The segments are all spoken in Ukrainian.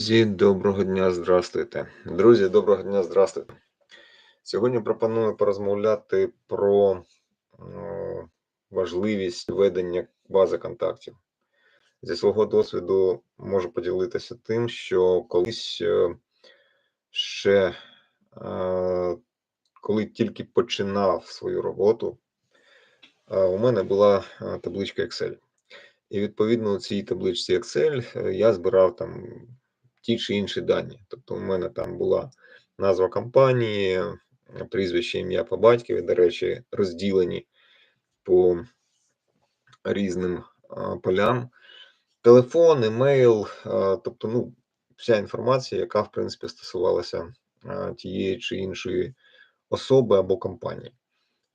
Друзі, доброго дня, здрастуйте. Друзі, доброго дня, здрастуйте. Сьогодні пропоную порозмовляти про важливість ведення бази контактів. Зі свого досвіду можу поділитися тим, що колись е, ще е, коли тільки починав свою роботу, е, у мене була табличка Excel. І відповідно у цій табличці Excel я збирав там ті чи інші дані. Тобто, у мене там була назва компанії, прізвище, ім'я по батькові, до речі, розділені по різним полям. Телефон, емейл, тобто, ну, вся інформація, яка, в принципі, стосувалася тієї чи іншої особи або компанії.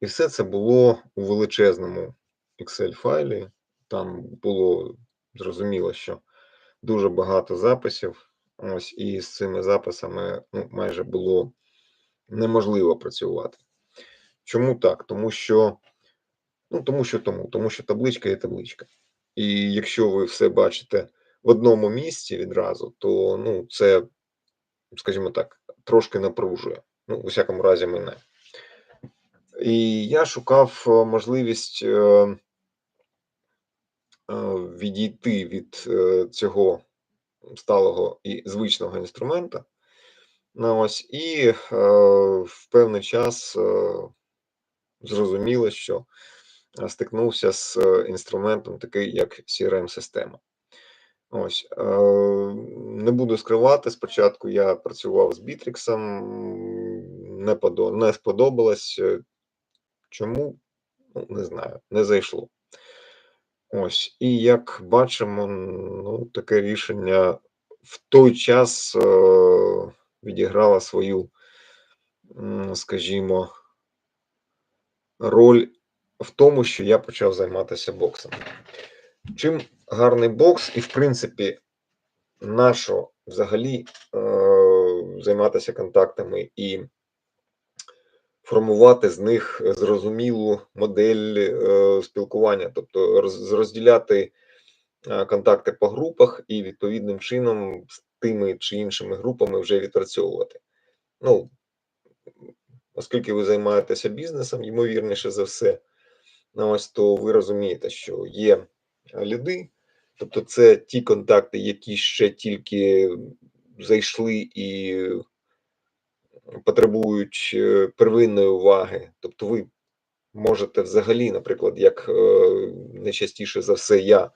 І все це було у величезному Excel-файлі. Там було зрозуміло, що дуже багато записів. Ось і з цими записами ну, майже було неможливо працювати. Чому так? Тому що, ну, тому що тому, тому що табличка є табличка. І якщо ви все бачите в одному місці відразу, то ну, це, скажімо так, трошки напружує. Ну, у всякому разі, мене. І я шукав е, можливість е, е, відійти від цього сталого і звичного інструмента. Ну, ось, І е, в певний час е, зрозуміло, що е, стикнувся з е, інструментом, такий як CRM-система. Ось е, не буду скривати. Спочатку я працював з Bittrex, не подо, не сподобалось. Чому? Ну, не знаю, не зайшло. Ось, і як бачимо, ну, таке рішення в той час е, відіграло свою, скажімо, роль в тому, що я почав займатися боксом. Чим гарний бокс, і, в принципі, нащо взагалі е, займатися контактами і формувати з них зрозумілу модель е, спілкування, тобто роз, розділяти е, контакти по групах і відповідним чином з тими чи іншими групами вже відпрацьовувати. Ну, оскільки ви займаєтеся бізнесом, ймовірніше за все, ну, ось то ви розумієте, що є ліди, тобто це ті контакти, які ще тільки зайшли і потребують е, первинної уваги. Тобто, ви можете взагалі, наприклад, як е, найчастіше за все, я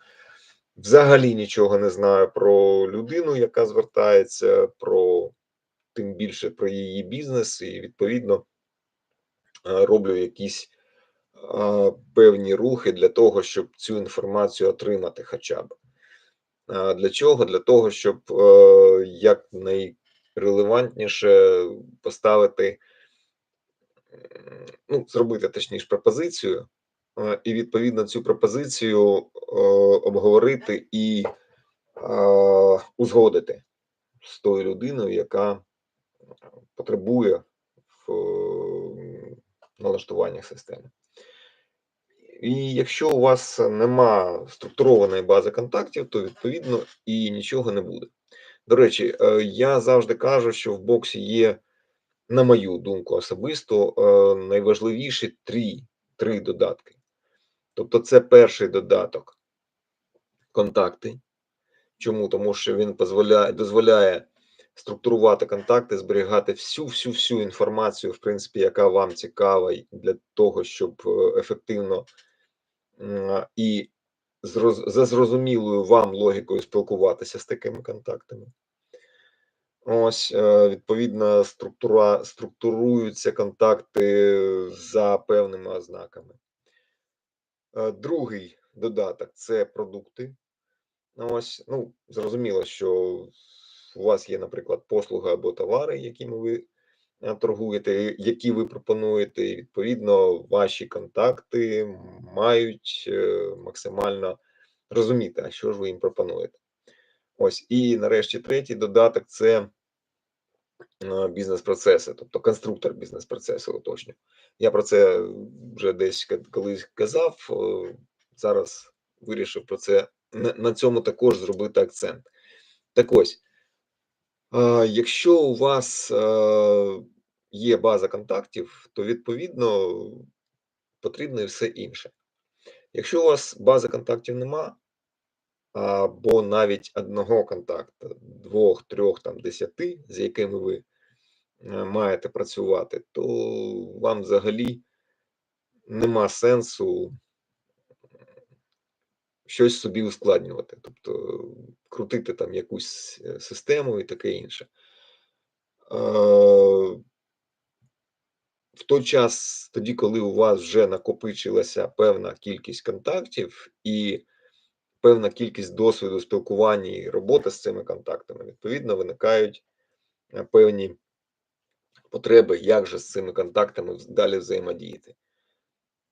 взагалі нічого не знаю про людину, яка звертається, про тим більше про її бізнес, і відповідно е, роблю якісь певні рухи для того, щоб цю інформацію отримати, хоча б. Для чого? Для того, щоб як най релевантніше поставити, ну, зробити точніше пропозицію, е, і відповідно цю пропозицію е, обговорити і е, узгодити з тою людиною, яка потребує в налаштуваннях системи. І якщо у вас нема структурованої бази контактів, то відповідно і нічого не буде. До речі, е, я завжди кажу, що в боксі є, на мою думку, особисто е, найважливіші три, три додатки. Тобто, це перший додаток контакти. Чому? Тому що він дозволяє, дозволяє структурувати контакти, зберігати всю-всю-всю інформацію, в принципі, яка вам цікава для того, щоб е, ефективно і за зрозумілою вам логікою спілкуватися з такими контактами. Ось, е, відповідно, структура, структуруються контакти за певними ознаками. Е, другий додаток це продукти. Ось, ну, зрозуміло, що у вас є, наприклад, послуги або товари, якими ви торгуєте, які ви пропонуєте, і відповідно, ваші контакти мають максимально розуміти, а що ж ви їм пропонуєте. Ось, і нарешті третій додаток це бізнес-процеси, тобто конструктор бізнес-процесу уточню. Я про це вже десь колись казав. Зараз вирішив про це на цьому також зробити акцент. Так ось, Якщо у вас е, є база контактів, то відповідно потрібно і все інше. Якщо у вас бази контактів нема, або навіть одного контакта, двох, трьох, там, десяти, з якими ви е, маєте працювати, то вам взагалі нема сенсу щось собі ускладнювати, тобто крутити там якусь е, систему і таке інше. Е, в той час, тоді, коли у вас вже накопичилася певна кількість контактів і певна кількість досвіду спілкування і роботи з цими контактами, відповідно, виникають е, певні потреби, як же з цими контактами далі взаємодіяти,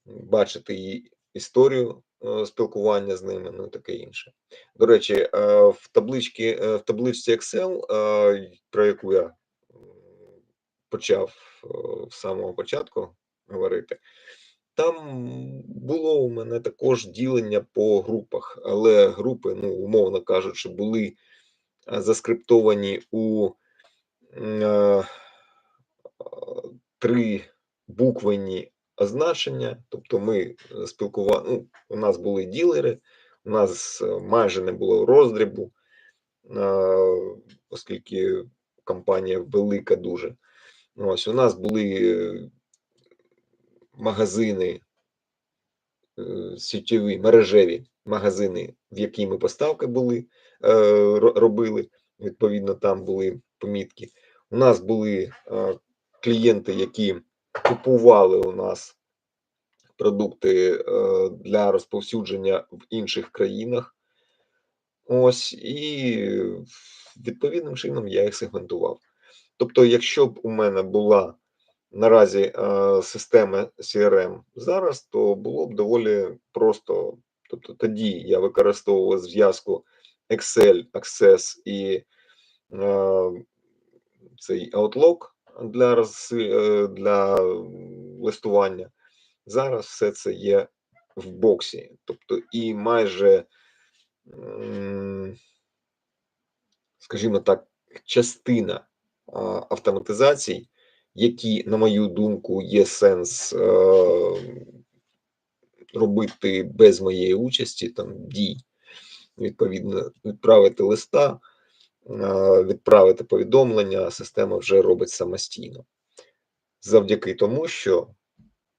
бачити історію е, спілкування з ними, ну і таке інше. До речі, е, в табличці, в табличці Excel, про яку я почав з самого початку говорити, там було у мене також ділення по групах, але групи, ну, умовно кажучи, були заскриптовані у е, три буквені означення. Тобто, ми спілкували, ну, у нас були ділери, у нас майже не було роздрібу, оскільки компанія велика дуже. Ось у нас були магазини, е, сітєві, мережеві магазини, в які ми поставки були, е, робили. Відповідно, там були помітки. У нас були е, клієнти, які купували у нас продукти для розповсюдження в інших країнах. Ось, і відповідним чином я їх сегментував. Тобто, якщо б у мене була наразі е, системи CRM зараз, то було б доволі просто. Тобто тоді я використовував зв'язку Excel, Access і е, цей Outlook для роз, е, для листування. Зараз все це є в боксі. Тобто, і майже, скажімо так, частина автоматизацій які, на мою думку, є сенс е, робити без моєї участі, там дій, відповідно, відправити листа, відправити повідомлення, система вже робить самостійно. Завдяки тому, що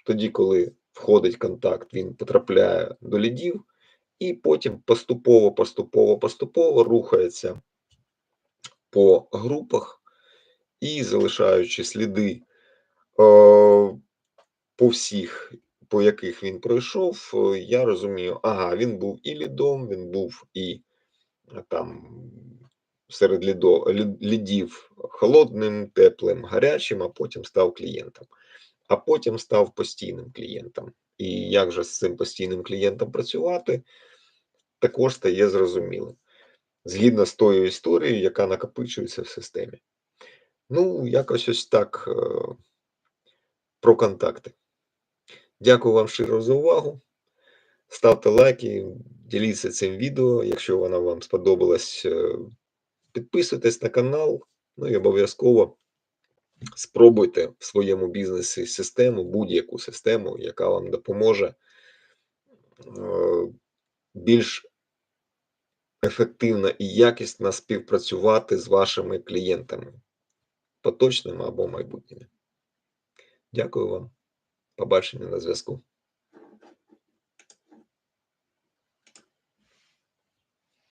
тоді, коли входить контакт, він потрапляє до лідів, і потім поступово, поступово, поступово рухається по групах і залишаючи сліди е, по всіх, по яких він пройшов, е, я розумію, ага, він був і лідом, він був і е, там серед лідо, лідів холодним, теплим, гарячим, а потім став клієнтом, а потім став постійним клієнтом. І як же з цим постійним клієнтом працювати, також стає зрозумілим. Згідно з тою історією, яка накопичується в системі. Ну, якось ось так е, про контакти. Дякую вам щиро за увагу. Ставте лайки, діліться цим відео. Якщо воно вам сподобалось, е, підписуйтесь на канал, ну і обов'язково спробуйте в своєму бізнесі систему, будь-яку систему, яка вам допоможе е, більш ефективно і якісно співпрацювати з вашими клієнтами поточними або майбутніми. Дякую вам. Побачення на зв'язку.